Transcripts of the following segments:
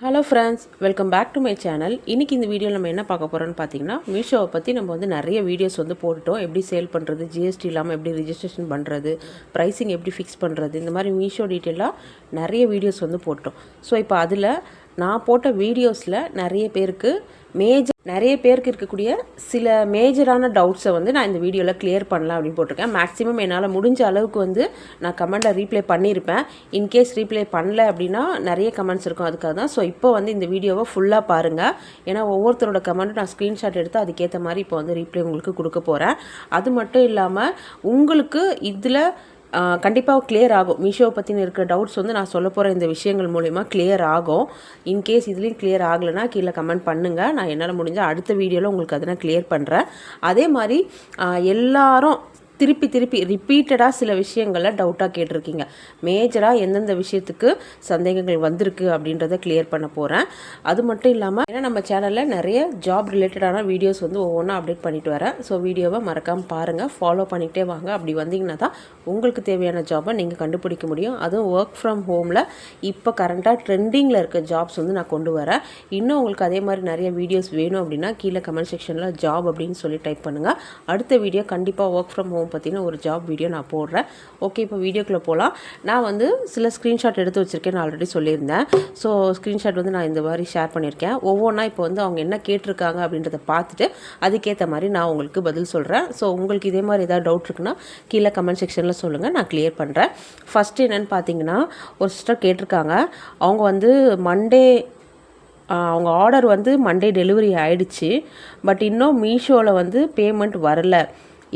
Hello friends welcome back to my channel இன்றைக்கி இந்த வீடியோவில் நம்ம என்ன பார்க்க போகிறோம்னு பார்த்தீங்கன்னா மீஷோவை பற்றி நம்ம வந்து நிறைய வீடியோஸ் வந்து போட்டுட்டோம். எப்படி சேல் பண்ணுறது ஜிஎஸ்டி இல்லாமல் எப்படி ரிஜிஸ்ட்ரேஷன் பண்ணுறது ப்ரைஸிங் எப்படி ஃபிக்ஸ் பண்ணுறது இந்த மாதிரி மீஷோ டீட்டெயிலாக நிறைய வீடியோஸ் வந்து போட்டோம் ஸோ இப்போ அதில் நான் போட்ட வீடியோஸில் நிறைய பேருக்கு மேஜர் நிறைய பேருக்கு இருக்கக்கூடிய சில மேஜரான டவுட்ஸை வந்து நான் இந்த வீடியோவில் கிளியர் பண்ணலாம் அப்படின்னு போட்டிருக்கேன். மேக்ஸிமம் என்னால் முடிஞ்ச அளவுக்கு வந்து நான் கமெண்ட்டை ரீப்ளை பண்ணியிருப்பேன். இன்கேஸ் ரீப்ளை பண்ணல அப்படின்னா நிறைய கமெண்ட்ஸ் இருக்கும். அதுக்காக தான். ஸோ இப்போ வந்து இந்த வீடியோவை ஃபுல்லாக பாருங்கள் ஏன்னா ஒவ்வொருத்தரோட கமெண்ட்டும் நான் ஸ்க்ரீன்ஷாட் எடுத்து அதுக்கேற்ற மாதிரி இப்போ வந்து ரீப்ளை உங்களுக்கு கொடுக்க போகிறேன் அது மட்டும் இல்லாமல் உங்களுக்கு இதில் கண்டிப்பாக கிளியர் ஆகும். மீஷோவை பற்றின இருக்கிற டவுட்ஸ் வந்து நான் சொல்ல போகிற இந்த விஷயங்கள் மூலிமா கிளியர் ஆகும். இன்கேஸ் இதுலேயும் கிளியர் ஆகலைன்னா கீழே கமெண்ட் பண்ணுங்கள் நான் என்னால் முடிஞ்சால் அடுத்த வீடியோவில் உங்களுக்கு அதை நான் கிளியர் பண்ணுறேன் அதே மாதிரி எல்லாரும் திருப்பி திருப்பி ரிப்பீட்டடாக சில விஷயங்களில் டவுட்டாக கேட்டிருக்கீங்க. மேஜராக எந்தெந்த விஷயத்துக்கு சந்தேகங்கள் வந்திருக்கு அப்படின்றத கிளியர் பண்ண போகிறேன் அது மட்டும் இல்லாமல் ஏன்னா நம்ம சேனலில் நிறைய ஜாப் ரிலேட்டடான வீடியோஸ் வந்து ஒவ்வொன்றா அப்டேட் பண்ணிட்டு வரேன். ஸோ வீடியோவை மறக்காமல் பாருங்கள் ஃபாலோ பண்ணிகிட்டே வாங்க. அப்படி வந்தீங்கன்னா தான் உங்களுக்கு தேவையான ஜாபை நீங்கள் கண்டுபிடிக்க முடியும். அதுவும் ஒர்க் ஃப்ரம் ஹோமில் இப்போ கரண்ட்டாக ட்ரெண்டிங்கில் இருக்க ஜாப்ஸ் வந்து நான் கொண்டு வரேன். இன்னும் உங்களுக்கு அதே மாதிரி நிறைய வீடியோஸ் வேணும் அப்படின்னா கீழே கமெண்ட் செக்ஷனில் ஜாப் அப்படின்னு சொல்லி டைப் பண்ணுங்கள் அடுத்த வீடியோ கண்டிப்பாக ஒர்க் ஃப்ரம் ஹோம் பார்த்திங்கன்னா ஒரு ஜாப் வீடியோ நான் போடுறேன். ஓகே இப்போ வீடியோக்குள்ளே போகலாம் நான் வந்து சில ஸ்க்ரீன்ஷாட் எடுத்து வச்சுருக்கேன்னு ஆல்ரெடி சொல்லியிருந்தேன். ஸோ ஸ்க்ரீன்ஷாட் வந்து நான் இந்த மாதிரி ஷேர் பண்ணியிருக்கேன். ஒவ்வொன்றா இப்போ வந்து அவங்க என்ன கேட்டிருக்காங்க அப்படின்றத பார்த்துட்டு அதுக்கேற்ற மாதிரி நான் உங்களுக்கு பதில் சொல்கிறேன் ஸோ உங்களுக்கு இதே மாதிரி ஏதாவது டவுட் இருக்குன்னா கீழே கமெண்ட் செக்ஷனில் சொல்லுங்கள் நான் கிளியர் பண்ணுறேன் ஃபஸ்ட்டு என்னென்னு பார்த்தீங்கன்னா ஒரு சிஸ்டர் கேட்டிருக்காங்க. அவங்க வந்து மண்டே அவங்க ஆர்டர் வந்து மண்டே டெலிவரி ஆகிடுச்சு பட் இன்னும் மீஷோவில் வந்து பேமெண்ட் வரல.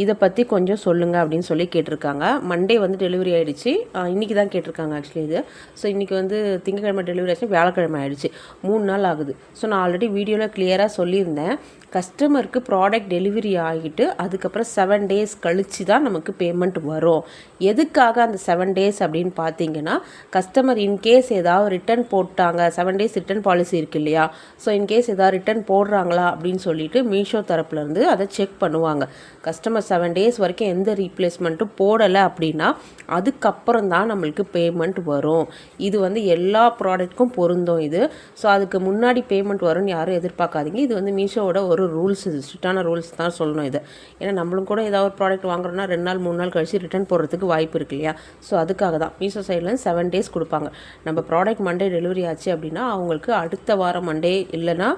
இதை பற்றி கொஞ்சம் சொல்லுங்கள் அப்படின்னு சொல்லி கேட்டிருக்காங்க. மண்டே வந்து டெலிவரி ஆகிடுச்சு இன்றைக்கி தான் கேட்டிருக்காங்க ஆக்சுவலி இது. ஸோ இன்றைக்கி வந்து திங்கக்கிழமை டெலிவரி ஆச்சு வியாழக்கிழமை ஆகிடுச்சு மூணு நாள் ஆகுது. ஸோ நான் ஆல்ரெடி வீடியோவில் கிளியராக சொல்லியிருந்தேன். கஸ்டமருக்கு ப்ராடக்ட் டெலிவரி ஆகிட்டு அதுக்கப்புறம் செவன் டேஸ் கழித்து தான் நமக்கு பேமெண்ட் வரும். எதுக்காக அந்த செவன் டேஸ் அப்படின்னு பார்த்தீங்கன்னா கஸ்டமர் இன்கேஸ் ஏதாவது ரிட்டர்ன் போட்டாங்க செவன் டேஸ் ரிட்டர்ன் பாலிசி இருக்கு இல்லையா? ஸோ இன்கேஸ் ஏதாவது ரிட்டர்ன் போடுறாங்களா அப்படின்னு சொல்லிட்டு மீஷோ தரப்புலேருந்து அதை செக் பண்ணுவாங்க. கஸ்டமர் செவன் டேஸ் வரைக்கும் எந்த ரீப்ளேஸ்மெண்ட்டும் போடலை அப்படின்னா அதுக்கப்புறம் தான் நம்மளுக்கு பேமெண்ட் வரும். இது வந்து எல்லா ப்ராடக்ட்க்கும் பொருந்தும் இது. ஸோ அதுக்கு முன்னாடி பேமெண்ட் வரும்னு யாரும் எதிர்பார்க்காதீங்க. இது வந்து மீஷோவோட ஒரு ரூல்ஸ் இது ஸ்ட்ரிக்டான ரூல்ஸ் தான் சொல்லணும் இது. ஏன்னா நம்மளும் கூட ஏதாவது ஒரு ப்ராடக்ட் வாங்குறோம்னா ரெண்டு நாள் மூணு நாள் கழிச்சு ரிட்டர்ன் போடுறதுக்கு வாய்ப்பு இருக்கு இல்லையா? ஸோ அதுக்காக தான். மீஷோ சைட்லேருந்து செவன் டேஸ் கொடுப்பாங்க. நம்ம ப்ராடக்ட் மண்டே டெலிவரி ஆச்சு அப்படின்னா அவங்களுக்கு அடுத்த வாரம் மண்டே இல்லைன்னா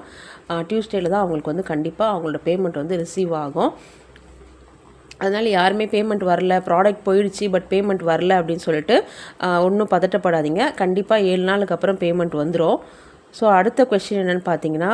டியூஸ்டேயில் தான் அவங்களுக்கு வந்து கண்டிப்பாக அவங்களோட பேமெண்ட் வந்து ரிசீவ் ஆகும். அதனால் யாருமே பேமெண்ட் வரல ப்ராடக்ட் போயிடுச்சு பட் பேமெண்ட் வரல அப்படின்னு சொல்லிட்டு ஒன்றும் பதட்டப்படாதீங்க. கண்டிப்பாக ஏழு நாளுக்கு அப்புறம் பேமெண்ட் வந்துடும் ஸோ அடுத்த கொஷின் என்னென்னு பார்த்தீங்கன்னா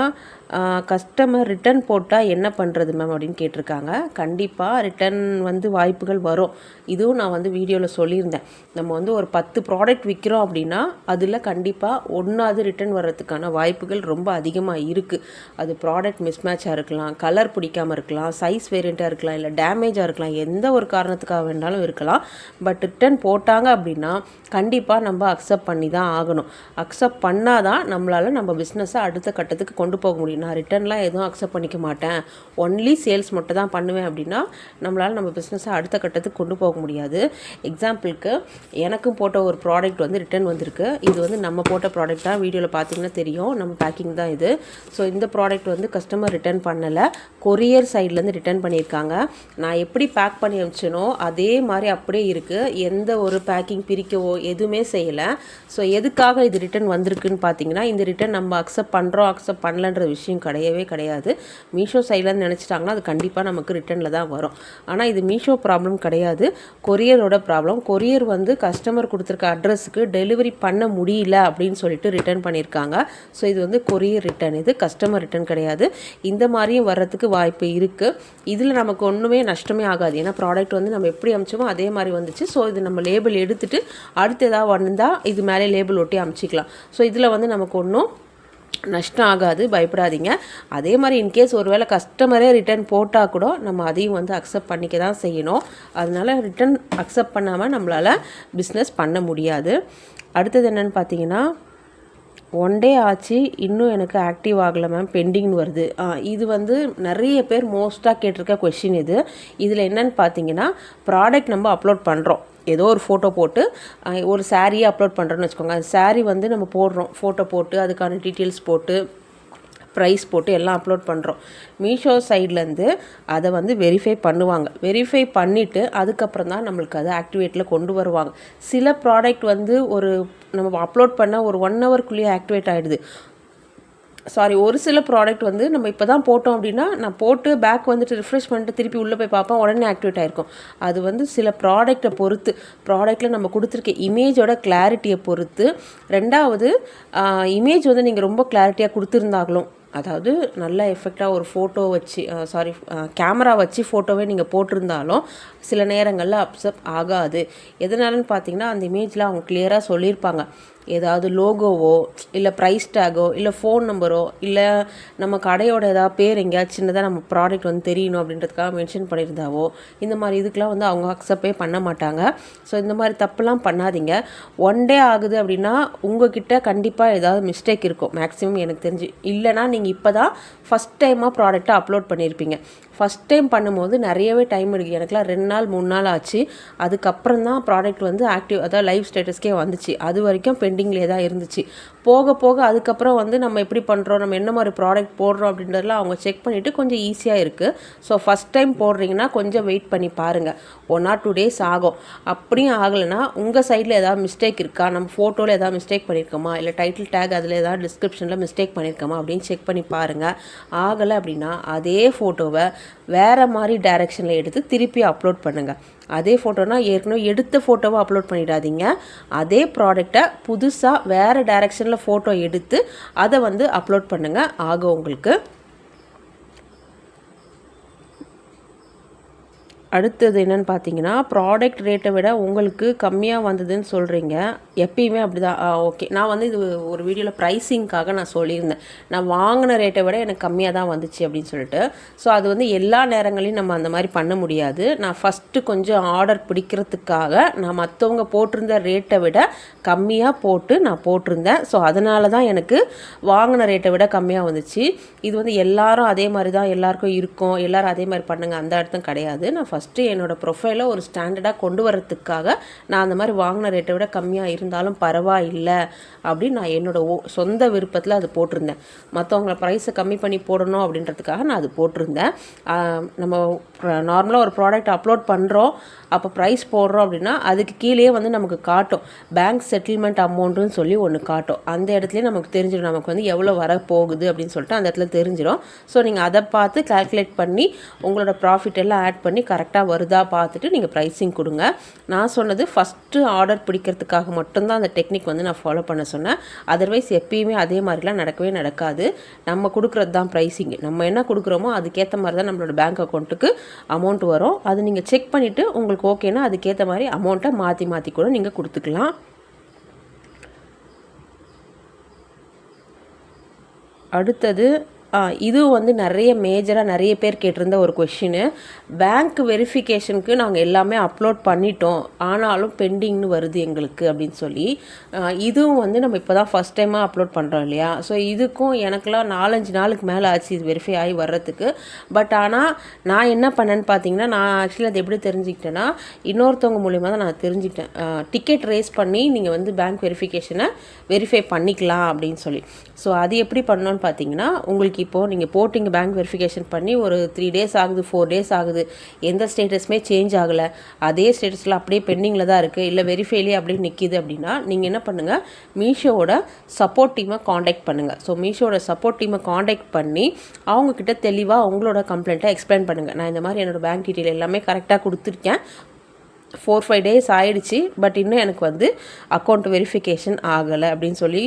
கஸ்டமர் ரிட்டர்ன் போட்டால் என்ன பண்ணுறது மேம் அப்படின்னு கேட்டிருக்காங்க. கண்டிப்பாக ரிட்டர்ன் வந்து வாய்ப்புகள் வரும். இதுவும் நான் வந்து வீடியோவில் சொல்லியிருந்தேன். நம்ம வந்து ஒரு பத்து ப்ராடக்ட் விற்கிறோம் அப்படின்னா அதில் கண்டிப்பாக ஒன்றாவது ரிட்டர்ன் வர்றதுக்கான வாய்ப்புகள் ரொம்ப அதிகமாக இருக்குது அது ப்ராடக்ட் மிஸ்மேட்சாக இருக்கலாம் கலர் பிடிக்காமல் இருக்கலாம் சைஸ் வேரியண்ட்டாக இருக்கலாம் இல்லை டேமேஜாக இருக்கலாம் எந்த ஒரு காரணத்துக்காக வேணாலும் இருக்கலாம். பட் ரிட்டர்ன் போட்டாங்க அப்படின்னா கண்டிப்பாக நம்ம அக்செப்ட் பண்ணி தான் ஆகணும். அக்செப்ட் பண்ணால் தான் நம்மளால் நம்ம பிஸ்னஸை அடுத்த கட்டத்துக்கு கொண்டு போக முடியும். நான் ரிட்டர்ன்லாம் எதுவும் அக்செப்ட் பண்ணிக்க மாட்டேன். ஒன்லி சேல்ஸ் மட்டும் தான் பண்ணுவேன் அப்படின்னா நம்மளால் நம்ம பிஸ்னஸை அடுத்த கட்டத்துக்கு கொண்டு போக முடியாது. எக்ஸாம்பிளுக்கு எனக்கும் போட்ட ஒரு ப்ராடக்ட் வந்து ரிட்டர்ன் வந்திருக்கு. இது வந்து நம்ம போட்ட ப்ராடக்ட் தான். வீடியோவில் பார்த்தீங்கன்னா தெரியும். நம்ம பேக்கிங் தான் இது. ஸோ இந்த ப்ராடக்ட் வந்து கஸ்டமர் ரிட்டர்ன் பண்ணலை. கொரியர் சைட்லேருந்து ரிட்டர்ன் பண்ணியிருக்காங்க. நான் எப்படி பேக் பண்ணி அனுப்பிச்சனோ அதே மாதிரி அப்படியே இருக்குது எந்த ஒரு பேக்கிங் பிரிக்கவோ எதுவுமே செய்யலை. ஸோ எதுக்காக இது ரிட்டர்ன் வந்திருக்குன்னு பார்த்தீங்கன்னா இந்த ரிட்டர்ன் நம்ம அக்செப்ட் பண்ணுறோம் அக்செப்ட் பண்ணலன்ற விஷயம் கிடையவே கிடையாது. மீஷோ சைட்லேருந்து நினச்சிட்டாங்கன்னா அது கண்டிப்பாக நமக்கு ரிட்டனில் தான் வரும். ஆனால் இது மீஷோ ப்ராப்ளம் கிடையாது. கொரியரோட ப்ராப்ளம் கொரியர் வந்து கஸ்டமர் கொடுத்துருக்க அட்ரஸுக்கு டெலிவரி பண்ண முடியல அப்படின்னு சொல்லிட்டு ரிட்டர்ன் பண்ணியிருக்காங்க ஸோ இது வந்து கொரியர் ரிட்டர்ன் இது கஸ்டமர் ரிட்டர்ன் கிடையாது. இந்த மாதிரியும் வர்றதுக்கு வாய்ப்பு இருக்குது இதில் நமக்கு ஒன்றுமே நஷ்டமே ஆகாது. ஏன்னா ப்ராடக்ட் வந்து நம்ம எப்படி அமிச்சோமோ அதே மாதிரி வந்துச்சு. ஸோ இது நம்ம லேபிள் எடுத்துகிட்டு அடுத்து ஏதாவது வந்தால் இது மேலே லேபிள் ஒட்டி அமிச்சிக்கலாம். ஸோ இதில் வந்து நமக்கு ஒன்றும் நஷ்டம் ஆகாது பயப்படாதீங்க. அதே மாதிரி இன்கேஸ் ஒருவேளை கஸ்டமரே ரிட்டர்ன் போட்டால் கூட நம்ம அதையும் வந்து அக்செப்ட் பண்ணிக்க தான் செய்யணும். அதனால் ரிட்டர்ன் அக்செப்ட் பண்ணாமல் நம்மளால் பிஸ்னஸ் பண்ண முடியாது. அடுத்தது என்னென்னு பார்த்தீங்கன்னா ஒன் டே ஆச்சு இன்னும் எனக்கு ஆக்டிவ் ஆகலை மேம் பெண்டிங்னு வருது. இது வந்து நிறைய பேர் மோஸ்ட்டாக கேட்டிருக்க கொஷின் இது. இதில் என்னென்னு பார்த்தீங்கன்னா ப்ராடக்ட் நம்ம அப்லோட் பண்ணுறோம் ஏதோ ஒரு ஃபோட்டோ போட்டு ஒரு சாரியை அப்லோட் பண்ணுறோன்னு வச்சுக்கோங்க. அந்த சாரீ வந்து நம்ம போடுறோம். ஃபோட்டோ போட்டு அதுக்கான டீட்டெயில்ஸ் போட்டு ப்ரைஸ் போட்டு எல்லாம் அப்லோட் பண்ணுறோம் மீஷோ சைட்லேருந்து அதை வந்து வெரிஃபை பண்ணுவாங்க. வெரிஃபை பண்ணிவிட்டு அதுக்கப்புறம் தான் நம்மளுக்கு அதை ஆக்டிவேட்டில் கொண்டு வருவாங்க. சில ப்ராடக்ட் வந்து ஒரு நம்ம அப்லோட் பண்ண ஒரு ஒன் ஹவர்க்குள்ளேயே ஆக்டிவேட் ஆகிடுது சாரி ஒரு சில ப்ராடக்ட் வந்து நம்ம இப்போ தான் போட்டோம் அப்படின்னா நான் போட்டு பேக் வந்துட்டு ரிஃப்ரெஷ் பண்ணிட்டு திருப்பி உள்ளே போய் பார்ப்பேன் உடனே ஆக்டிவேட் ஆகிருக்கும் அது வந்து சில ப்ராடக்ட்டை பொறுத்து ப்ராடக்ட்டில் நம்ம கொடுத்துருக்க இமேஜோட கிளாரிட்டியை பொறுத்து. ரெண்டாவது இமேஜ் வந்து நீங்கள் ரொம்ப கிளாரிட்டியாக கொடுத்துருந்தாங்களும் அதாவது நல்ல எஃபெக்டாக ஒரு ஃபோட்டோ வச்சு சாரி கேமரா வச்சு ஃபோட்டோவே நீங்கள் போட்டிருந்தாலும் சில நேரங்களில் அப்செப் ஆகாது. எதனாலன்னு பார்த்தீங்கன்னா அந்த இமேஜில் அவங்க கிளியராக சொல்லியிருப்பாங்க. ஏதாவது லோகோவோ இல்லை ப்ரைஸ் டேகோ இல்லை ஃபோன் நம்பரோ இல்லை நம்ம கடையோட ஏதாவது பேர் எங்கேயாவது சின்னதாக நம்ம ப்ராடக்ட் வந்து தெரியணும் அப்படின்றதுக்காக மென்ஷன் பண்ணியிருந்தாவோ இந்த மாதிரி இதுக்கெலாம் வந்து அவங்க அக்செப்டே பண்ண மாட்டாங்க. ஸோ இந்த மாதிரி தப்புலாம் பண்ணாதீங்க. ஒன் டே ஆகுது அப்படின்னா உங்ககிட்ட கண்டிப்பாக ஏதாவது மிஸ்டேக் இருக்கும். மேக்ஸிமம் எனக்கு தெரிஞ்சு. இல்லைனா நீங்கள் இப்போ தான் ஃபஸ்ட் டைமாக ப்ராடக்ட்டை அப்லோட் பண்ணியிருப்பீங்க. ஃபஸ்ட் டைம் பண்ணும்போது நிறையவே டைம் எடுக்கும் எனக்குலாம் ரெண்டு நாள் மூணு நாள் ஆச்சு. அதுக்கப்புறம் தான் ப்ராடக்ட் வந்து ஆக்டிவ் அதாவது லைவ் ஸ்டேட்டஸ்க்கே வந்துச்சு. அது வரைக்கும் பெண்டிங்லேயே தான் இருந்துச்சு. போக போக அதுக்கப்புறம் வந்து நம்ம எப்படி பண்ணுறோம் நம்ம என்ன மாதிரி ப்ராடக்ட் போடுறோம் அப்படின்றதெல்லாம் அவங்க செக் பண்ணிவிட்டு கொஞ்சம் ஈஸியாக இருக்குது ஸோ ஃபஸ்ட் டைம் போடுறீங்கன்னா கொஞ்சம் வெயிட் பண்ணி பாருங்கள் ஒன் ஆர் டூ டேஸ் ஆகும். அப்படியும் ஆகலைன்னா உங்கள் சைடில் ஏதாவது மிஸ்டேக் இருக்கா? நம்ம ஃபோட்டோவில் ஏதாவது மிஸ்டேக் பண்ணியிருக்கோமா இல்லை டைட்டில் டேக் அதில் ஏதாவது டிஸ்கிரிப்ஷனில் மிஸ்டேக் பண்ணியிருக்கோமா அப்படின்னு செக் பண்ணி பாருங்கள் ஆகலை அப்படின்னா அதே ஃபோட்டோவை வேறு மாதிரி டைரெக்ஷனில் எடுத்து திருப்பி அப்லோட் பண்ணுங்கள் அதே ஃபோட்டோனா ஏற்கனவே எடுத்த ஃபோட்டோவை அப்லோட் பண்ணிடாதீங்க. அதே ப்ராடக்டை புதுசாக வேறு டைரெக்ஷனில் ஃபோட்டோ எடுத்து அதை வந்து அப்லோட் பண்ணுங்கள் ஆகும் உங்களுக்கு அடுத்தது என்னென்னு பார்த்தீங்கன்னா ப்ராடக்ட் ரேட்டை விட உங்களுக்கு கம்மியாக வந்ததுன்னு சொல்கிறீங்க எப்பயுமே அப்படி தான் ஓகே நான் வந்து இது ஒரு வீடியோவில் ப்ரைஸிங்க்காக நான் சொல்லியிருந்தேன். நான் வாங்கின ரேட்டை விட எனக்கு கம்மியாக தான் வந்துச்சு அப்படின்னு சொல்லிட்டு. ஸோ அது வந்து எல்லா நேரங்களையும் நம்ம அந்த மாதிரி பண்ண முடியாது. நான் ஃபஸ்ட்டு கொஞ்சம் ஆர்டர் பிடிக்கிறதுக்காக நான் மற்றவங்க போட்டிருந்த ரேட்டை விட கம்மியாக போட்டு நான் போட்டிருந்தேன். ஸோ அதனால தான் எனக்கு வாங்கின ரேட்டை விட கம்மியாக வந்துச்சு. இது வந்து எல்லாரும் அதே மாதிரி தான் எல்லாருக்கும் இருக்கும். எல்லாரும் அதே மாதிரி பண்ணுங்கள் அந்த அர்த்தம் கிடையாது. நான் ஃபஸ்ட்டு என்னோட ப்ரொஃபைலை ஒரு ஸ்டாண்டர்டாக கொண்டு வரத்துக்காக நான் அந்த மாதிரி வாங்கின ரேட்டை விட கம்மியாக இருந்தாலும் பரவாயில்லை அப்படின்னு நான் என்னோட ஓ சொந்த விருப்பத்தில் அது போட்டிருந்தேன். மற்றவங்க ப்ரைஸை கம்மி பண்ணி போடணும் அப்படின்றதுக்காக நான் அது போட்டிருந்தேன். நம்ம நார்மலாக ஒரு ப்ராடக்ட் அப்லோட் பண்ணுறோம் அப்போ ப்ரைஸ் போடுறோம் அப்படின்னா அதுக்கு கீழேயே வந்து நமக்கு காட்டும். பேங்க் செட்டில்மெண்ட் அமௌண்ட்டுன்னு சொல்லி ஒன்று காட்டும். அந்த இடத்துலயே நமக்கு தெரிஞ்சிடும் நமக்கு வந்து எவ்வளோ வர போகுது அப்படின்னு சொல்லிட்டு அந்த இடத்துல தெரிஞ்சிடும். ஸோ நீங்கள் அதை பார்த்து கால்குலேட் பண்ணி உங்களோட ப்ராஃபிட் எல்லாம் ஆட் பண்ணி கரெக்டாக வருதா பார்த்துட்டு நீங்கள் ப்ரைஸிங் கொடுங்க. நான் சொன்னது ஃபஸ்ட்டு ஆர்டர் பிடிக்கிறதுக்காக மட்டும்தான் அந்த டெக்னிக் வந்து நான் ஃபாலோ பண்ண சொன்னேன். அதர்வைஸ் எப்பயுமே அதே மாதிரிலாம் நடக்கவே நடக்காது. நம்ம கொடுக்குறது தான் ப்ரைஸிங் நம்ம என்ன கொடுக்குறோமோ அதுக்கேற்ற மாதிரி தான் நம்மளோட பேங்க் அக்கௌண்ட்டுக்கு அமௌண்ட் வரும். அது நீங்கள் செக் பண்ணிவிட்டு உங்களுக்கு ஓகேனா அதுக்கேற்ற மாதிரி அமௌண்ட்டை மாற்றி மாற்றி கூட நீங்கள் கொடுத்துக்கலாம். அடுத்தது இது வந்து நிறைய மேஜராக நிறைய பேர் கேட்டிருந்த ஒரு கொஷினு பேங்க் வெரிஃபிகேஷனுக்கு நாங்கள் எல்லாமே அப்லோட் பண்ணிட்டோம். ஆனாலும் பெண்டிங்னு வருது எங்களுக்கு அப்படின்னு சொல்லி. இதுவும் வந்து நம்ம இப்போ தான் ஃபஸ்ட் டைமாக அப்லோட் பண்ணுறோம் இல்லையா? ஸோ இதுக்கும் எனக்கெலாம் நாலஞ்சு நாளுக்கு மேலே ஆச்சு இது வெரிஃபை ஆகி வர்றதுக்கு. பட் ஆனால் நான் என்ன பண்ணேன்னு பார்த்தீங்கன்னா நான் ஆக்சுவலி அது எப்படி தெரிஞ்சுக்கிட்டேன்னா இன்னொருத்தவங்க மூலியமாக தான் நான் தெரிஞ்சுக்கிட்டேன். டிக்கெட் ரேஸ் பண்ணி நீங்கள் வந்து பேங்க் வெரிஃபிகேஷனை வெரிஃபை பண்ணிக்கலாம் அப்படின்னு சொல்லி. ஸோ அது எப்படி பண்ணோன்னு பார்த்தீங்கன்னா உங்களுக்கு இப்போது நீங்கள் போட்டிங்க பேங்க் வெரிஃபிகேஷன் பண்ணி ஒரு த்ரீ டேஸ் ஆகுது ஃபோர் டேஸ் ஆகுது. எந்த ஸ்டேட்டஸுமே சேஞ்ச் ஆகலை. அதே ஸ்டேட்டஸில் அப்படியே பெண்டிங்கில் தான் இருக்குது இல்லை வெரிஃபைலேயே அப்படியே நிற்கிது அப்படின்னா நீங்கள் என்ன பண்ணுங்கள் மீஷோவோட சப்போர்ட் டீமை காண்டாக்ட் பண்ணுங்கள் ஸோ மீஷோட சப்போர்ட் டீமை காண்டாக்ட் பண்ணி அவங்கக்கிட்ட தெளிவாக உங்களோட கம்ப்ளைண்ட்டை எக்ஸ்பிளைன் பண்ணுங்கள் நான் இந்த மாதிரி என்னோட பேங்க் டீட்டெயில் எல்லாமே கரெக்டாக கொடுத்துருக்கேன். ஃபோர் ஃபைவ் டேஸ் ஆயிடுச்சு. பட் இன்னும் எனக்கு வந்து அக்கௌண்ட் வெரிஃபிகேஷன் ஆகலை அப்படின்னு சொல்லி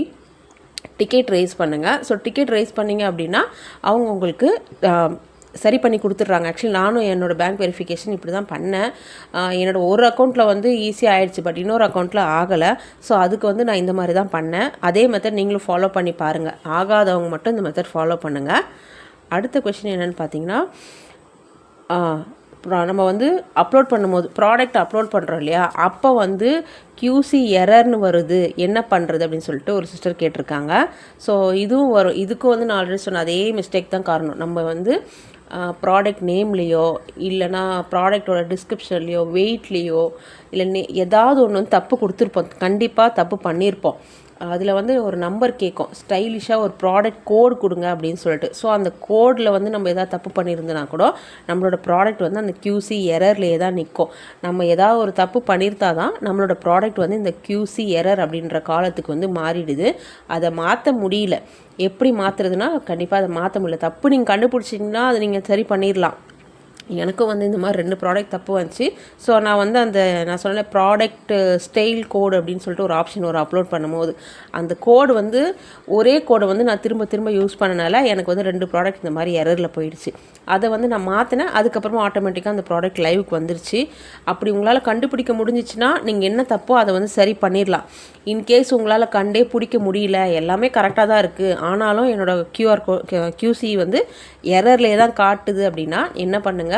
டிக்கெட் ரைஸ் பண்ணுங்கள் ஸோ டிக்கெட் ரைஸ் பண்ணீங்க அப்படின்னா அவங்க உங்களுக்கு சரி பண்ணி கொடுத்துட்றாங்க. ஆக்சுவலி நானும் என்னோடய பேங்க் வெரிஃபிகேஷன் இப்படி தான் பண்ணேன். என்னோடய என்னோட ஒரு அக்கௌண்ட்டில் வந்து ஈஸியாக ஆயிடுச்சு பட் இன்னொரு அக்கௌண்ட்டில் ஆகலை. ஸோ அதுக்கு வந்து நான் இந்த மாதிரி தான் பண்ணேன். அதே மெத்தட் நீங்களும் ஃபாலோ பண்ணி பாருங்கள் ஆகாதவங்க மட்டும் இந்த மெத்தட் ஃபாலோ பண்ணுங்கள் அடுத்த கொஷின் என்னென்னு பார்த்தீங்கன்னா நம்ம வந்து அப்லோட் பண்ணும்போது ப்ராடக்ட் அப்லோட் பண்ணுறோம் இல்லையா? அப்போ வந்து கியூசி எரர்னு வருது. என்ன பண்ணுறது அப்படின்னு சொல்லிட்டு ஒரு சிஸ்டர் கேட்டிருக்காங்க. ஸோ இதுவும் வரும் இதுக்கும் வந்து நான் ஆல்ரெடி சொன்ன அதே மிஸ்டேக் தான் காரணம். நம்ம வந்து ப்ராடக்ட் நேம்லேயோ இல்லைனா ப்ராடக்டோட டிஸ்கிரிப்ஷன்லேயோ வெயிட்லேயோ இல்லை நே ஏதாவது ஒன்று வந்து தப்பு கொடுத்துருப்போம். கண்டிப்பாக தப்பு பண்ணியிருப்போம் அதில் வந்து ஒரு நம்பர் கேட்கும் ஸ்டைலிஷாக ஒரு ப்ராடக்ட் கோடு கொடுங்க அப்படின்னு சொல்லிட்டு. ஸோ அந்த கோடில் வந்து நம்ம எதாவது தப்பு பண்ணியிருந்தனா கூட நம்மளோட ப்ராடக்ட் வந்து அந்த கியூசி எரர்லேயே தான் நிற்கும் நம்ம ஏதாவது ஒரு தப்பு பண்ணியிருந்தா தான் நம்மளோட ப்ராடக்ட் வந்து இந்த கியூசி எரர் அப்படின்ற காலத்துக்கு வந்து மாறிடுது. அதை மாற்ற முடியல. எப்படி மாற்றுறதுனா கண்டிப்பாக அதை மாற்ற முடியல. தப்பு நீங்கள் கண்டுபிடிச்சிங்கன்னா அதை நீங்கள் சரி பண்ணிடலாம் எனக்கும் வந்து இந்த மாதிரி ரெண்டு ப்ராடக்ட் தப்பு வந்துச்சு. ஸோ நான் வந்து அந்த நான் சொன்ன ப்ராடக்ட் ஸ்டைல் கோடு அப்படின்னு சொல்லிட்டு ஒரு ஆப்ஷன் ஒரு அப்லோட் பண்ணும்போது அந்த கோடு வந்து ஒரே கோடை வந்து நான் திரும்ப திரும்ப யூஸ் பண்ணனால எனக்கு வந்து ரெண்டு ப்ராடக்ட் இந்த மாதிரி எரரில் போயிடுச்சு. அதை வந்து நான் மாற்றினேன் அதுக்கப்புறமா ஆட்டோமேட்டிக்காக அந்த ப்ராடக்ட் லைவுக்கு வந்துருச்சு. அப்படி உங்களால் கண்டுபிடிக்க முடிஞ்சிச்சுன்னா நீங்கள் என்ன தப்போ அதை வந்து சரி பண்ணிடலாம் இன்கேஸ் உங்களால் கண்டே பிடிக்க முடியல எல்லாமே கரெக்டாக தான் இருக்குது ஆனாலும் என்னோடய கியூஆர் கோ கியூசி வந்து எரர்லேயே தான் காட்டுது அப்படின்னா என்ன பண்ணுங்கள்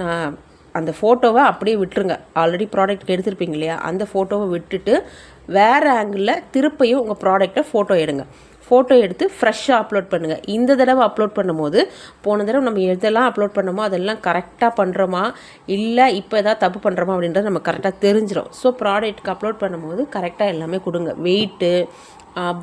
நான் அந்த ஃபோட்டோவை அப்படியே விட்டுருங்க. ஆல்ரெடி ப்ராடக்ட் எடுத்திருப்பீங்க இல்லையா? அந்த ஃபோட்டோவை விட்டுட்டு வேறு ஆங்கிளில் திருப்பியும் உங்கள் ப்ராடக்டை ஃபோட்டோ எடுங்க. ஃபோட்டோ எடுத்து ஃப்ரெஷ்ஷாக அப்லோட் பண்ணுங்கள் இந்த தடவை அப்லோட் பண்ணும்போது போன தடவை நம்ம எதெல்லாம் அப்லோட் பண்ணோமோ அதெல்லாம் கரெக்டாக பண்ணுறோமா இல்லை இப்போ எதாவது தப்பு பண்ணுறோமா அப்படின்றது நம்ம கரெக்டாக தெரிஞ்சிடும் ஸோ ப்ராடக்ட்டுக்கு அப்லோட் பண்ணும்போது கரெக்டாக எல்லாமே கொடுங்க. வெயிட்டு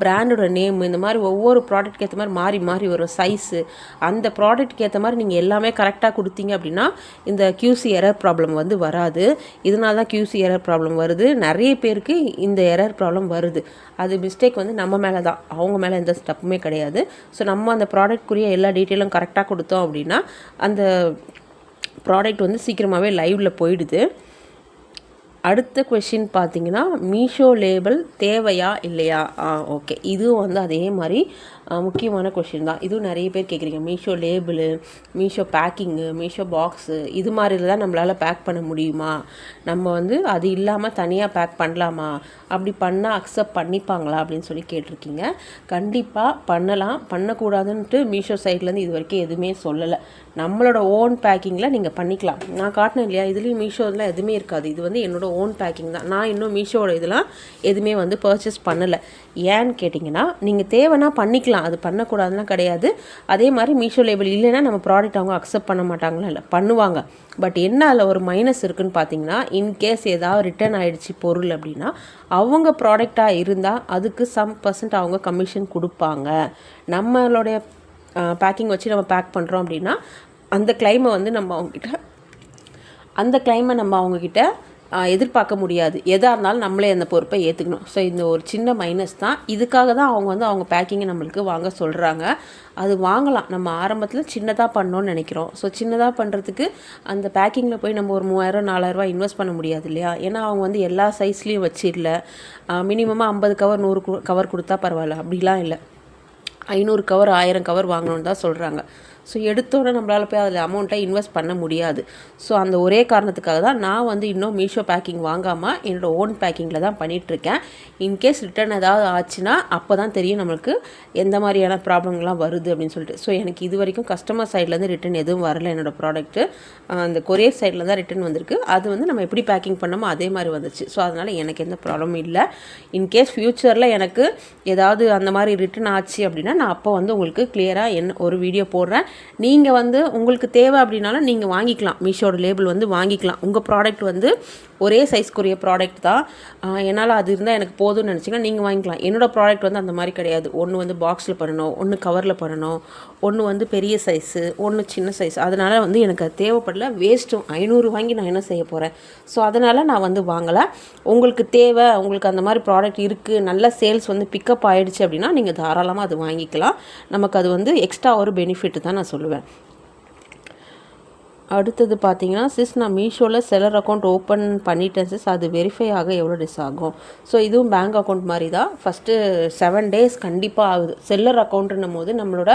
பிராண்டோட நேம் இந்த மாதிரி ஒவ்வொரு ப்ராடக்ட்க்கு ஏற்ற மாதிரி மாறி மாறி வரும் சைஸு அந்த ப்ராடக்ட்க்கு ஏற்ற மாதிரி நீங்கள் எல்லாமே கரெக்டாக கொடுத்தீங்க அப்படின்னா இந்த கியூசி எரர் ப்ராப்ளம் வந்து வராது. இதனால தான் கியூசி எரர் ப்ராப்ளம் வருது. நிறைய பேருக்கு இந்த எரர் ப்ராப்ளம் வருது. அது மிஸ்டேக் வந்து நம்ம மேலே தான். அவங்க மேலே எந்த ஸ்டெப்புமே கிடையாது. ஸோ நம்ம அந்த ப்ராடக்ட்குரிய எல்லா டீட்டெயிலும் கரெக்டாக கொடுத்தோம் அப்படின்னா அந்த ப்ராடக்ட் வந்து சீக்கிரமாகவே லைவில் போயிடுது. அடுத்த கொஷின் பார்த்தீங்கன்னா மீஷோ லேபிள் தேவையா இல்லையா? ஆ ஓகே இதுவும் வந்து அதே மாதிரி முக்கியமான கொஷின் தான். இதுவும் நிறைய பேர் கேட்குறீங்க Meesho label Meesho packing Meesho box இது மாதிரில தான் நம்மளால் பேக் பண்ண முடியுமா? நம்ம வந்து அது இல்லாமல் தனியாக பேக் பண்ணலாமா? அப்படி பண்ணால் அக்செப்ட் பண்ணிப்பாங்களா? அப்படின்னு சொல்லி கேட்டிருக்கீங்க. கண்டிப்பாக பண்ணலாம். பண்ணக்கூடாதுன்ட்டு மீஷோ சைட்லேருந்து இது வரைக்கும் எதுவுமே சொல்லலை. நம்மளோட ஓன் பேக்கிங்கில் நீங்கள் பண்ணிக்கலாம். நான் காட்டினேன் இல்லையா? இதுலேயும் மீஷோவில் எதுவுமே இருக்காது. இது வந்து என்னோடய ஓன் பேக்கிங் தான். நான் இன்னும் மீஷோட இதெல்லாம் எதுவுமே வந்து பர்ச்சேஸ் பண்ணலை. ஏன்னு கேட்டிங்கன்னா நீங்கள் தேவைன்னா பண்ணிக்கலாம். அது பண்ணக்கூடாதுன்னா கிடையாது. அதே மாதிரி மீஷோ லேபிள் இல்லைன்னா நம்ம ப்ராடக்ட் அவங்க அக்செப்ட் பண்ண மாட்டாங்களா இல்லை பண்ணுவாங்க. பட் என்ன அதில் ஒரு மைனஸ் இருக்குதுன்னு பார்த்தீங்கன்னா இன்கேஸ் ஏதாவது ரிட்டர்ன் ஆகிடுச்சு பொருள் அப்படின்னா அவங்க ப்ராடக்டாக இருந்தால் அதுக்கு சம் பர்சன்ட் அவங்க கமிஷன் கொடுப்பாங்க. நம்மளுடைய பேக்கிங் வச்சு நம்ம பேக் பண்ணுறோம் அப்படின்னா அந்த கிளைமை வந்து நம்ம அவங்கக்கிட்ட அந்த கிளைமை நம்ம அவங்கக்கிட்ட எதிர்பார்க்க முடியாது. எதாக இருந்தாலும் நம்மளே அந்த பொறுப்பை ஏற்றுக்கணும் ஸோ இந்த ஒரு சின்ன மைனஸ் தான். இதுக்காக தான் அவங்க வந்து அவங்க பேக்கிங்கை நம்மளுக்கு வாங்க சொல்கிறாங்க அது வாங்கலாம். நம்ம ஆரம்பத்தில் சின்னதாக பண்ணோன்னு நினைக்கிறோம். ஸோ சின்னதாக பண்ணுறதுக்கு அந்த பேக்கிங்கில் போய் நம்ம ஒரு மூவாயிரம் நாலாயிரரூவா இன்வெஸ்ட் பண்ண முடியாது இல்லையா? ஏன்னா அவங்க வந்து எல்லா சைஸ்லேயும் வச்சிடல. மினிமமாக ஐம்பது கவர் நூறு கவர் கொடுத்தா பரவாயில்ல. அப்படிலாம் இல்லை. ஐநூறு கவர் ஆயிரம் கவர் வாங்கணுன்னு தான் சொல்கிறாங்க ஸோ எடுத்தோடனே நம்மளால் போய் அதில் அமௌண்ட்டை இன்வெஸ்ட் பண்ண முடியாது. ஸோ அந்த ஒரே காரணத்துக்காக தான் நான் வந்து இன்னும் மீஷோ பேக்கிங் வாங்காமல் என்னோடய ஓன் பேக்கிங்கில் தான் பண்ணிகிட்ருக்கேன் இன்கேஸ் ரிட்டர்ன் ஏதாவது ஆச்சுன்னா அப்போ தான் தெரியும் நம்மளுக்கு எந்த மாதிரியான ப்ராப்ளம்லாம் வருது அப்படின்னு சொல்லிட்டு. ஸோ எனக்கு இது வரைக்கும் கஸ்டமர் சைட்லேருந்து ரிட்டன் எதுவும் வரல என்னோடய ப்ராடக்ட்டு அந்த கொரியர் சைடில் தான் ரிட்டன் வந்திருக்கு. அது வந்து நம்ம எப்படி பேக்கிங் பண்ணோமோ அதே மாதிரி வந்துச்சு. ஸோ அதனால் எனக்கு எந்த ப்ராப்ளமும் இல்லை. இன்கேஸ் ஃப்யூச்சரில் எனக்கு ஏதாவது அந்த மாதிரி ரிட்டன் ஆச்சு அப்படின்னா நான் அப்போ வந்து உங்களுக்கு கிளியராக என்ன ஒரு வீடியோ போடுறேன். நீங்கள் வந்து உங்களுக்கு தேவை அப்படின்னாலும் நீங்கள் வாங்கிக்கலாம். மீஷோட லேபிள் வந்து வாங்கிக்கலாம். உங்கள் ப்ராடக்ட் வந்து ஒரே சைஸ்க்குரிய ப்ராடக்ட் தான். என்னால் அது இருந்தால் எனக்கு போதும்னு நினச்சிங்கன்னா நீங்கள் வாங்கிக்கலாம். என்னோடய ப்ராடக்ட் வந்து அந்த மாதிரி கிடையாது. ஒன்று வந்து பாக்ஸில் பண்ணணும் ஒன்று கவரில் பண்ணணும் ஒன்று வந்து பெரிய சைஸு ஒன்று சின்ன சைஸ் அதனால் வந்து எனக்கு அது தேவைப்படல. வேஸ்ட்டும் ஐநூறு வாங்கி நான் என்ன செய்ய போகிறேன் ஸோ அதனால் நான் வந்து வாங்கலை. உங்களுக்கு தேவை உங்களுக்கு அந்த மாதிரி ப்ராடக்ட் இருக்குது நல்ல சேல்ஸ் வந்து பிக்கப் ஆகிடுச்சு அப்படின்னா நீங்கள் தாராளமாக அது வாங்கிக்கலாம். நமக்கு அது வந்து எக்ஸ்ட்ரா ஒரு பெனிஃபிட் தான் நான் சொல்லுவேன். அடுத்தது பார்த்தீங்கன்னா சிஸ் நான் மீஷோவில் செலர் அக்கௌண்ட் ஓப்பன் பண்ணிட்டேன் சிஸ் அது வெரிஃபை ஆக எவ்வளோ டேஸ் ஆகும்? ஸோ இதுவும் பேங்க் அக்கௌண்ட் மாதிரி தான் ஃபஸ்ட்டு செவன் டேஸ் கண்டிப்பாக ஆகுது. செல்லர் அக்கௌண்ட்டுன்னும் போது நம்மளோட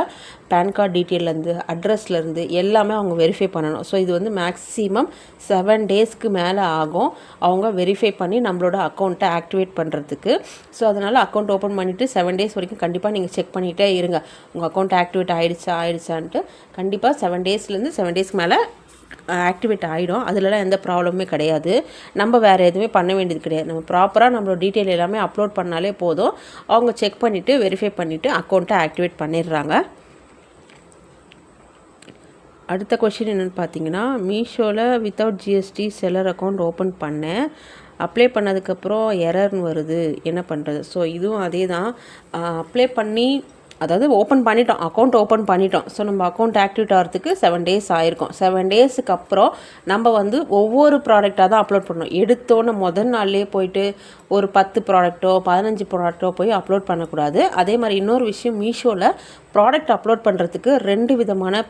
பேன் கார்டு டீட்டெயிலேருந்து அட்ரஸ்லேருந்து எல்லாமே அவங்க வெரிஃபை பண்ணணும். ஸோ இது வந்து மேக்ஸிமம் செவன் டேஸ்க்கு மேலே ஆகும். அவங்க வெரிஃபை பண்ணி நம்மளோட அக்கௌண்ட்டை ஆக்டிவேட் பண்ணுறதுக்கு ஸோ அதனால் அக்கௌண்ட் ஓப்பன் பண்ணிவிட்டு செவன் டேஸ் வரைக்கும் கண்டிப்பாக நீங்கள் செக் பண்ணிகிட்டே இருங்க. உங்கள் அக்கௌண்ட் ஆக்டிவேட் ஆகிடுச்சா ஆகிடுச்சான்ட்டு கண்டிப்பாக செவன் டேஸ்லேருந்து செவன் டேஸ்க்கு மேலே ஆக்டிவேட் ஆகிடும் அதிலலாம் எந்த ப்ராப்ளமுமே கிடையாது. நம்ம வேறு எதுவுமே பண்ண வேண்டியது கிடையாது. நம்ம ப்ராப்பராக நம்மளோட டீட்டெயில் எல்லாமே அப்லோட் பண்ணாலே போதும். அவங்க செக் பண்ணிவிட்டு வெரிஃபை பண்ணிவிட்டு அக்கௌண்ட்டை ஆக்டிவேட் பண்ணிடுறாங்க. அடுத்த கொஷின் என்னென்னு பார்த்தீங்கன்னா மீஷோவில் without GST seller account open பண்ணேன். அப்ளை பண்ணதுக்கப்புறம் எரர்னு வருது. என்ன பண்ணுறது ஸோ இதுவும் அதே தான் அப்ளை பண்ணி அதாவது ஓப்பன் பண்ணிட்டோம் அக்கௌண்ட் ஓப்பன் பண்ணிட்டோம். ஸோ நம்ம அக்கௌண்ட் ஆக்டிவேட் ஆகிறதுக்கு செவன் டேஸ் ஆயிருக்கும். செவன் டேஸுக்கு அப்புறம் நம்ம வந்து ஒவ்வொரு ப்ராடக்டாக தான் அப்லோட் பண்ணணும். எடுத்தோன்னு முதல் நாள்லேயே போயிட்டு ஒரு பத்து ப்ராடக்ட்டோ பதினஞ்சு ப்ராடக்ட்டோ போய் அப்லோட் பண்ணக்கூடாது. அதே மாதிரி இன்னொரு விஷயம் மீஷோவில் ப்ராடக்ட் அப்லோட் பண்ணுறதுக்கு ரெண்டு விதமான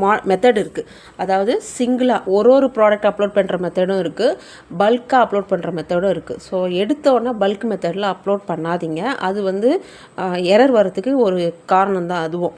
மா மெத்தட் இருக்குது அதாவது சிங்கிளாக ஒரு ஒரு ப்ராடக்ட் அப்லோட் பண்ணுற மெத்தடும் இருக்குது பல்காக அப்லோட் பண்ணுற மெத்தடும் இருக்குது ஸோ எடுத்தோடனே பல்க் மெத்தடில் அப்லோட் பண்ணாதீங்க. அது வந்து எரர் வரத்துக்கு ஒரு காரணம் தான் அதுவும்.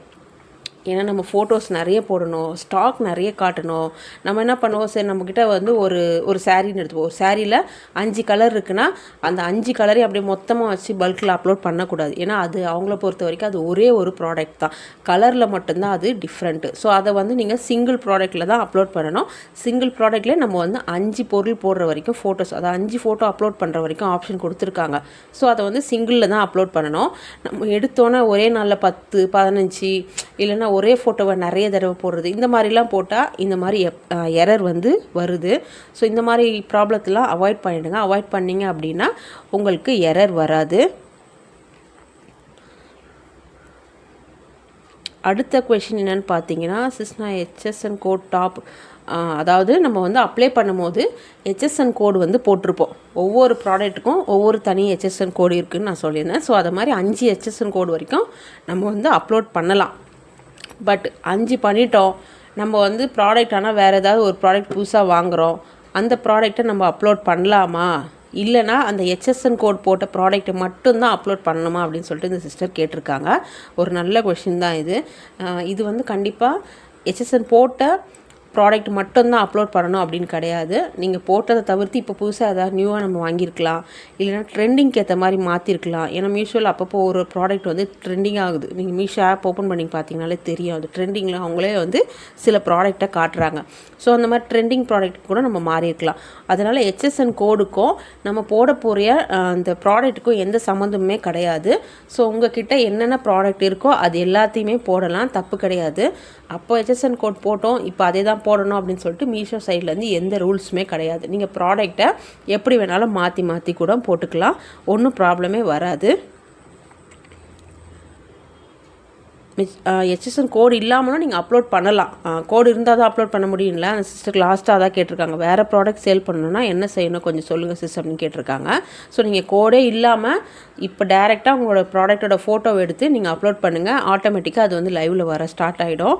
ஏன்னா நம்ம ஃபோட்டோஸ் நிறைய போடணும் ஸ்டாக் நிறைய காட்டணும். நம்ம என்ன பண்ணுவோம்? சரி நம்மக்கிட்ட வந்து ஒரு ஒரு சாரின்னு எடுத்துப்போம். ஒரு சாரியில் அஞ்சு கலர் இருக்குன்னா அந்த அஞ்சு கலரையும் அப்படியே மொத்தமாக வச்சு பல்கில் அப்லோட் பண்ணக்கூடாது. ஏன்னா அது அவங்கள பொறுத்த வரைக்கும் அது ஒரே ஒரு ப்ராடக்ட் தான். கலரில் மட்டும்தான் அது டிஃப்ரெண்ட்டு ஸோ அதை வந்து நீங்கள் சிங்கிள் ப்ராடக்ட்டில் தான் அப்லோட் பண்ணணும். சிங்கிள் ப்ராடக்ட்லேயே நம்ம வந்து அஞ்சு பொருள் போடுற வரைக்கும் ஃபோட்டோஸ் அதை அஞ்சு ஃபோட்டோ அப்லோட் பண்ணுற வரைக்கும் ஆப்ஷன் கொடுத்துருக்காங்க. ஸோ அதை வந்து சிங்கிளில் தான் அப்லோட் பண்ணணும். நம்ம எடுத்தோன்னே ஒரே நாளில் பத்து பதினஞ்சு இல்லைன்னா ஒரே ஃபோட்டோவை நிறைய தடவை போடுறது. இந்த மாதிரிலாம் போட்டால் இந்த மாதிரி எரர் வந்து வருது. ஸோ இந்த மாதிரி ப்ராப்ளத்தெலாம் அவாய்ட் பண்ணிவிடுங்க அவாய்ட் பண்ணிங்க அப்படின்னா உங்களுக்கு எரர் வராது. அடுத்த கொஷின் என்னன்னு பார்த்தீங்கன்னா சிஸ்னா ஹெச்எஸ்என் கோட் டாப் அதாவது நம்ம வந்து அப்ளை பண்ணும்போது ஹெச்எஸ்என் கோடு வந்து போட்டிருப்போம். ஒவ்வொரு ப்ராடக்ட்டுக்கும் ஒவ்வொரு தனி ஹெச்எஸ்என் கோடு இருக்குதுன்னு நான் சொல்லியிருந்தேன். ஸோ அதை மாதிரி அஞ்சு ஹெச்எஸ்என் கோடு வரைக்கும் நம்ம வந்து அப்லோட் பண்ணலாம். பட் அஞ்சு பண்ணிட்டோம். நம்ம வந்து ப்ராடக்ட் ஆனால் வேறு ஏதாவது ஒரு ப்ராடக்ட் புதுசாக வாங்குகிறோம் அந்த ப்ராடக்ட்டை நம்ம அப்லோட் பண்ணலாமா? இல்லைனா அந்த ஹெச்எஸ்என் கோட் போட்ட ப்ராடக்ட்டை மட்டும்தான் அப்லோட் பண்ணணுமா அப்படின்னு சொல்லிட்டு இந்த சிஸ்டர் கேட்டிருக்காங்க. ஒரு நல்ல கொஷின் தான் இது. இது வந்து கண்டிப்பாக ஹெச்எஸ்என் போட்ட ப்ராடக்ட் மட்டும்தான் அப்லோட் பண்ணணும் அப்படின்னு கிடையாது. நீங்கள் போட்டதை தவிர்த்து இப்போ புதுசாக ஏதாவது நியூவாக நம்ம வாங்கியிருக்கலாம். இல்லைனா ட்ரெண்டிங்க்கு ஏற்ற மாதிரி மாற்றிருக்கலாம் ஏன்னா மீஷோவில் அப்பப்போ ஒரு ப்ராடக்ட் வந்து ட்ரெண்டிங் ஆகுது. நீங்கள் மீஷோ ஆப் ஓப்பன் பண்ணி பார்த்தீங்கனாலே தெரியும். அது ட்ரெண்டிங்கில் அவங்களே வந்து சில ப்ராடக்டை காட்டுறாங்க. ஸோ அந்த மாதிரி ட்ரெண்டிங் ப்ராடக்ட் கூட நம்ம மாறியிருக்கலாம். அதனால் ஹெச்எஸ்என் கோடுக்கும் நம்ம போட போகிற அந்த ப்ராடக்ட்டுக்கும் எந்த சம்மந்தமுமே கிடையாது. ஸோ உங்ககிட்ட என்னென்ன ப்ராடக்ட் இருக்கோ அது எல்லாத்தையுமே போடலாம். தப்பு கிடையாது. அப்போ ஹெச்எஸ்என் கோட் போட்டோம். இப்போ அதே தான் போடணும் அப்படின்னு சொல்லிட்டு மீஷோ சைட்லேருந்து எந்த ரூல்ஸுமே கிடையாது. நீங்கள் ப்ராடக்டை எப்படி வேணாலும் மாற்றி மாற்றி கூட போட்டுக்கலாம். ஒன்றும் ப்ராப்ளமே வராது. ஹெச்எஸ்என் கோடு uh, இல்லாமலும் நீங்கள் அப்லோட் பண்ணலாம். கோடு இருந்தால் தான் அப்லோட் பண்ண முடியும்ல? அந்த சிஸ்டருக்கு லாஸ்ட்டாக தான் கேட்டிருக்காங்க. வேறு ப்ராடக்ட் சேல் பண்ணணும்னா என்ன செய்யணும்? கொஞ்சம் சொல்லுங்கள் சிஸ்டம்னு கேட்டிருக்காங்க. ஸோ நீங்கள் கோடே இல்லாமல் இப்போ டேரெக்டாக உங்களோட ப்ராடக்ட்டோட ஃபோட்டோவை எடுத்து நீங்கள் அப்லோட் பண்ணுங்கள் ஆட்டோமேட்டிக்காக அது வந்து லைவில் வர ஸ்டார்ட் ஆகிடும்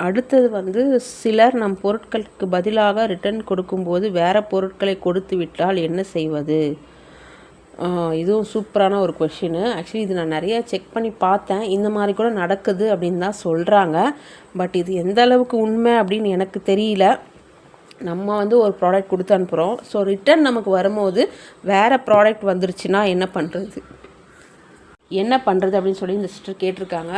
அடுத்தது வந்து சிலர் நம் பொருட்களுக்கு பதிலாக ரிட்டர்ன் கொடுக்கும்போது வேறு பொருட்களை கொடுத்து விட்டால் என்ன செய்வது? இதுவும் சூப்பரான ஒரு கொஷினு. ஆக்சுவலி இது நான் நிறைய செக் பண்ணி பார்த்தேன். இந்த மாதிரி கூட நடக்குது அப்படின்னு தான் சொல்கிறாங்க பட் இது எந்த அளவுக்கு உண்மை அப்படின்னு எனக்கு தெரியல. நம்ம வந்து ஒரு ப்ராடக்ட் கொடுத்து அனுப்புகிறோம் ஸோ ரிட்டர்ன் நமக்கு வரும்போது வேறு ப்ராடக்ட் வந்துருச்சுன்னா என்ன பண்ணுறது என்ன பண்ணுறது அப்படின்னு சொல்லி இந்த சிஸ்டர் கேட்டிருக்காங்க.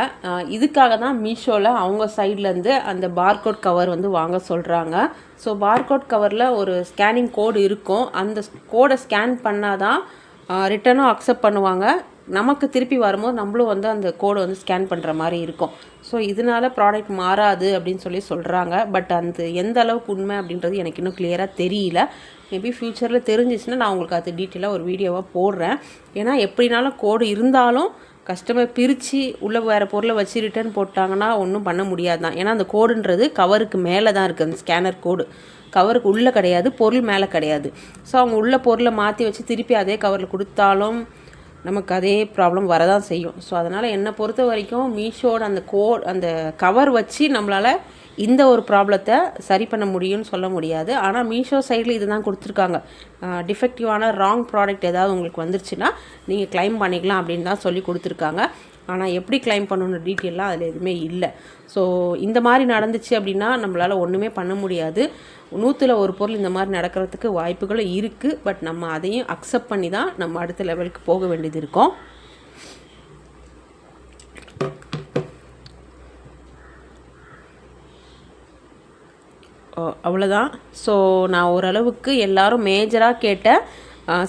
இதுக்காக தான் மீஷோவில் அவங்க சைட்லேருந்து அந்த பார்கோட் கவர் வந்து வாங்க சொல்கிறாங்க ஸோ பார்கோட் கவரில் ஒரு ஸ்கேனிங் கோடு இருக்கும். அந்த கோடை ஸ்கேன் பண்ணால் தான் ரிட்டனும் அக்செப்ட் பண்ணுவாங்க. நமக்கு திருப்பி வரும்போது நம்மளும் வந்து அந்த கோடை வந்து ஸ்கேன் பண்ணுற மாதிரி இருக்கும். ஸோ இதனால ப்ராடக்ட் மாறாது அப்படின்னு சொல்லி சொல்கிறாங்க பட் அந்த எந்த அளவுக்கு உண்மை அப்படின்றது எனக்கு இன்னும் கிளியராக தெரியல. மேபி ஃப்யூச்சரில் தெரிஞ்சிச்சுன்னா நான் உங்களுக்கு அது டீட்டெயிலாக ஒரு வீடியோவாக போடுறேன். ஏன்னா எப்படினாலும் கோடு இருந்தாலும் கஸ்டமர் பிரித்து உள்ளே வேறு பொருளை வச்சு ரிட்டர்ன் போட்டாங்கன்னா ஒன்றும் பண்ண முடியாது தான் ஏன்னா அந்த கோடுன்றது கவருக்கு மேலே தான் இருக்குது அந்த ஸ்கேனர் கோடு கவருக்கு உள்ளே கிடையாது பொருள் மேலே கிடையாது. ஸோ அவங்க உள்ள பொருளை மாற்றி வச்சு திருப்பி அதே கவரில் கொடுத்தாலும் நமக்கு அதே ப்ராப்ளம் வரதான் செய்யும். ஸோ அதனால் என்னை பொறுத்த வரைக்கும் மீஷோட அந்த கோ அந்த கவர் வச்சு நம்மளால் இந்த ஒரு ப்ராப்ளத்தை சரி பண்ண முடியும்னு சொல்ல முடியாது. ஆனால் மீஷோ சைடில் இதுதான் கொடுத்துருக்காங்க. டிஃபெக்டிவான ராங் ப்ராடக்ட் ஏதாவது உங்களுக்கு வந்துருச்சுன்னா நீங்கள் க்ளைம் பண்ணிக்கலாம் அப்படின்னு தான் சொல்லி கொடுத்துருக்காங்க. ஆனால் எப்படி க்ளைம் பண்ணணும் டீட்டெயிலாக அதில் எதுவுமே இல்லை. ஸோ இந்த மாதிரி நடந்துச்சு அப்படின்னா நம்மளால் ஒன்றுமே பண்ண முடியாது. நூற்றில் ஒரு பொருள் இந்த மாதிரி நடக்கிறதுக்கு வாய்ப்புகளும் இருக்குது பட் நம்ம அதையும் அக்செப்ட் பண்ணி தான் நம்ம அடுத்த லெவலுக்கு போக வேண்டியது இருக்கும். அவ்வளோதான் ஸோ நான் ஓரளவுக்கு எல்லாரும் மேஜராக கேட்ட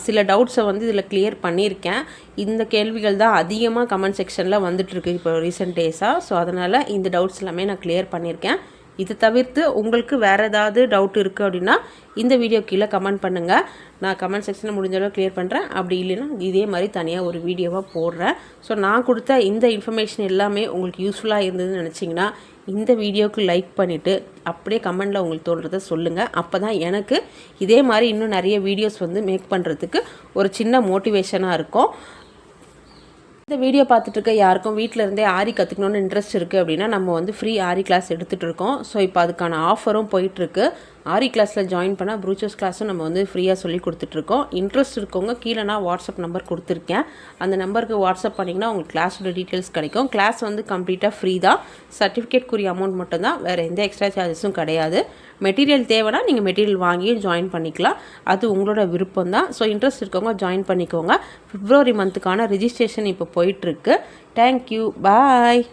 சில டவுட்ஸை வந்து இதில் கிளியர் பண்ணியிருக்கேன். இந்த கேள்விகள் தான் அதிகமாக கமெண்ட் செக்ஷனில் வந்துட்டுருக்கு இப்போ ரீசெண்ட் டேஸாக ஸோ அதனால் இந்த டவுட்ஸ் எல்லாமே நான் கிளியர் பண்ணியிருக்கேன். இது தவிர்த்து உங்களுக்கு வேறு ஏதாவது டவுட் இருக்குது அப்படின்னா இந்த வீடியோ கீழே கமெண்ட் பண்ணுங்கள் நான் கமெண்ட் செக்ஷனில் முடிஞ்ச கிளியர் க்ளியர் பண்ணுறேன் அப்படி இல்லைன்னா இதே மாதிரி தனியாக ஒரு வீடியோவாக போடுறேன். ஸோ நான் கொடுத்த இந்த இன்ஃபர்மேஷன் எல்லாமே உங்களுக்கு யூஸ்ஃபுல்லாக இருந்ததுன்னு நினச்சிங்கன்னா இந்த வீடியோவுக்கு லைக் பண்ணிவிட்டு அப்படியே கமெண்டில் உங்களுக்கு தோன்றதை சொல்லுங்கள் அப்போ தான் எனக்கு இதே மாதிரி இன்னும் நிறைய வீடியோஸ் வந்து மேக் பண்ணுறதுக்கு ஒரு சின்ன மோட்டிவேஷனாக இருக்கும். இந்த வீடியோ பார்த்துட்டு இருக்க யாருக்கும் வீட்டில் இருந்தே ஆரி கற்றுக்கணுன்னு இன்ட்ரெஸ்ட் இருக்குது அப்படின்னா நம்ம வந்து ஃப்ரீ ஆரி கிளாஸ் எடுத்துகிட்டு இருக்கோம். ஸோ இப்போ அதுக்கான ஆஃபரும் போயிட்டுருக்கு ஆரி கிளாஸில் ஜாயின் பண்ணால் ப்ரூச்சர்ஸ் கிளாஸும் நம்ம வந்து ஃப்ரீயாக சொல்லி கொடுத்துட்ருக்கோம் இன்ட்ரெஸ்ட் இருக்கவங்க கீழே நான் வாட்ஸ்அப் நம்பர் கொடுத்துருக்கேன். அந்த நம்பருக்கு வாட்ஸ்அப் பண்ணிங்கன்னா உங்களுக்கு கிளாஸோட டீட்டெயில்ஸ் கிடைக்கும். கிளாஸ் வந்து கம்ப்ளீட்டாக ஃப்ரீ தான் சர்டிஃபிகேட்க்குரிய அமௌண்ட் மட்டும்தான். வேறு எந்த எக்ஸ்ட்ரா சார்ஜஸும் கிடையாது. மெட்டீரியல் தேவைன்னா நீங்கள் மெட்டீரியல் வாங்கியும் ஜாயின் பண்ணிக்கலாம். அது உங்களோட விருப்பம் தான் ஸோ இன்ட்ரெஸ்ட் இருக்கவங்க ஜாயின் பண்ணிக்கோங்க. ஃபிப்ரவரி மந்த்துக்கான ரிஜிஸ்ட்ரேஷன் இப்போ போயிட்டுருக்கு. Thank you bye